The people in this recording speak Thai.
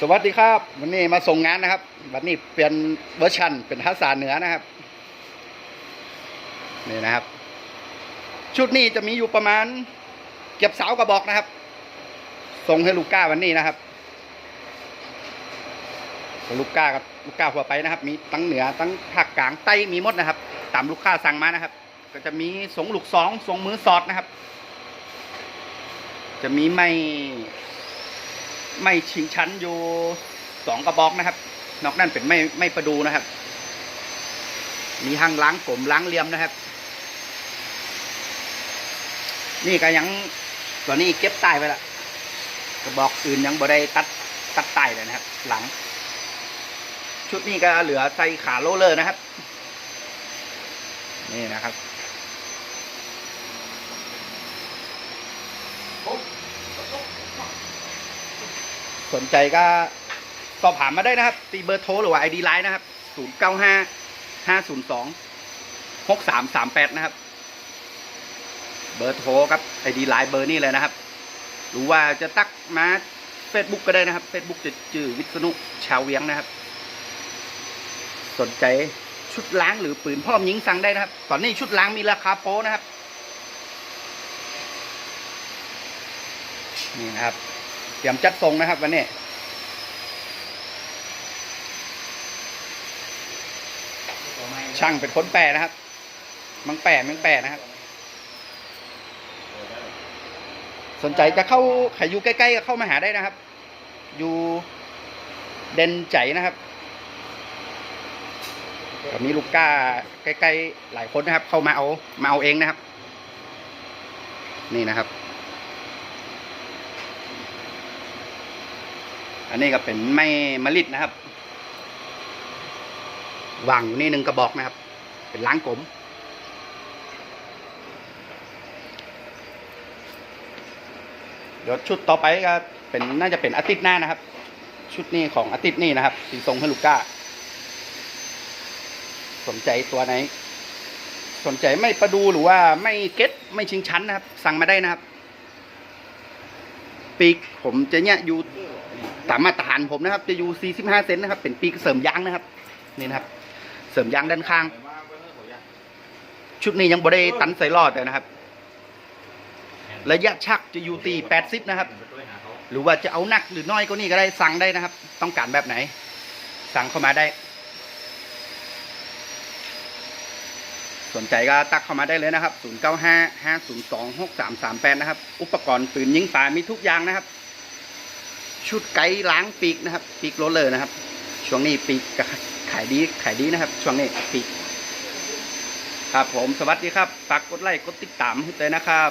สวัสดีครับ วันนี้มาส่งงานนะครับ วันนี้เปลี่ยนเวอร์ชันเป็นภาษาเหนือนะครับ นี่นะครับ ชุดนี้จะมีอยู่ประมาณ เก็บเสากระบอกนะครับ ส่งให้ลูกก้าวันนี้นะครับ ลูกก้ากับลูกก้าหัวไปนะครับ มีตั้งเหนือตั้งภาคกลางใต้มีหมดนะครับ ตามลูกค้าสั่งมานะครับ ก็จะมีสงลูกสองสงมือสอดนะครับ จะมีไม่ ไม่ชิงชั้นอยู่สองกระบอกนะครับ นอกนั้นเป็นไม่ไม่ประดูนะครับ มีห้างล้างผมล้างเลียมนะครับ นี่ก็ยังตัวนี้เก็บใต้ไปละกระบอกอื่นยังบ่ได้ตัดตัดใต้เลยนะครับ หลัง ชุดนี้ก็เหลือใส่ขาโรลเลอร์นะครับ นี่นะครับ สนใจก็สอบถามมาได้นะครับ ตีเบอร์โทรหรือว่าไอดีไลน์นะครับ0 9 5 5 0 2 6 3 3 8นะครับ เบอร์โทรครับไอดีไลน์เบอร์นี่เลยนะครับ หรือว่าจะตักมา Facebook ก็ได้นะครับ Facebook จะจื่อวิษณุชาวเวียงนะครับ สนใจชุดล้างหรือปืนพ่อมยิงสั่งได้นะครับ ตอนนี้ชุดล้างมีราคาโปรนะครับ นี่นะครับ เตรียมจัดทรงนะครับ วันนี้ช่างเป็นคนแปรนะครับ มังแปรมังแปรนะครับ สนใจจะเข้าใครอยู่ใกล้ๆก็เข้ามาหาได้นะครับ อยู่เด่นใจนะครับก็มีลูกก้าใกล้ๆหลายคนนะครับ เข้ามาเอามาเอาเองนะครับ นี่นะครับ อันนี้ก็เป็นไม้มะลิดนะครับวางอยู่นี่หนึ่งกระบอกนะครับ เป็นล้างกลมเดี๋ยวชุดต่อไปก็เป็นน่าจะเป็นอาทิตย์หน้านะครับ ชุดนี้ของอาทิตย์นี้นะครับสีทรงให้ลูกก้า สนใจตัวไหน สนใจไม่ประดูหรือว่าไม่เก็ตไม่ชิงชั้นนะครับ สั่งมาได้นะครับ ปีกผมจะเนี่ยอยู่ ตามมาตรฐานผมนะครับจะอยู่ 45 เซนนะครับ เป็นปีกเสริมยางนะครับนี่นะครับ เสริมยางด้านข้าง ชุดนี้ยังบ่ได้ตันใส่ลอดเลยนะครับ ระยะชักจะอยู่ตี 80 นะครับ หรือว่าจะเอาหนักหรือน้อยก็นี่ก็ได้สั่งได้นะครับ ต้องการแบบไหน สั่งเข้ามาได้ สนใจก็ตักเข้ามาได้เลยนะครับ 0955026338 นะครับ อุปกรณ์ปืนยิงปลามีทุกอย่างนะครับ ชุดไกด์ล้างปีกนะครับปีกโรลเลอร์นะครับ ช่วงนี้ปีกขายดีขายดีนะครับ ช่วงนี้ปีกครับผมสวัสดีครับฝากกดไลค์กดติดตามให้เลยนะครับ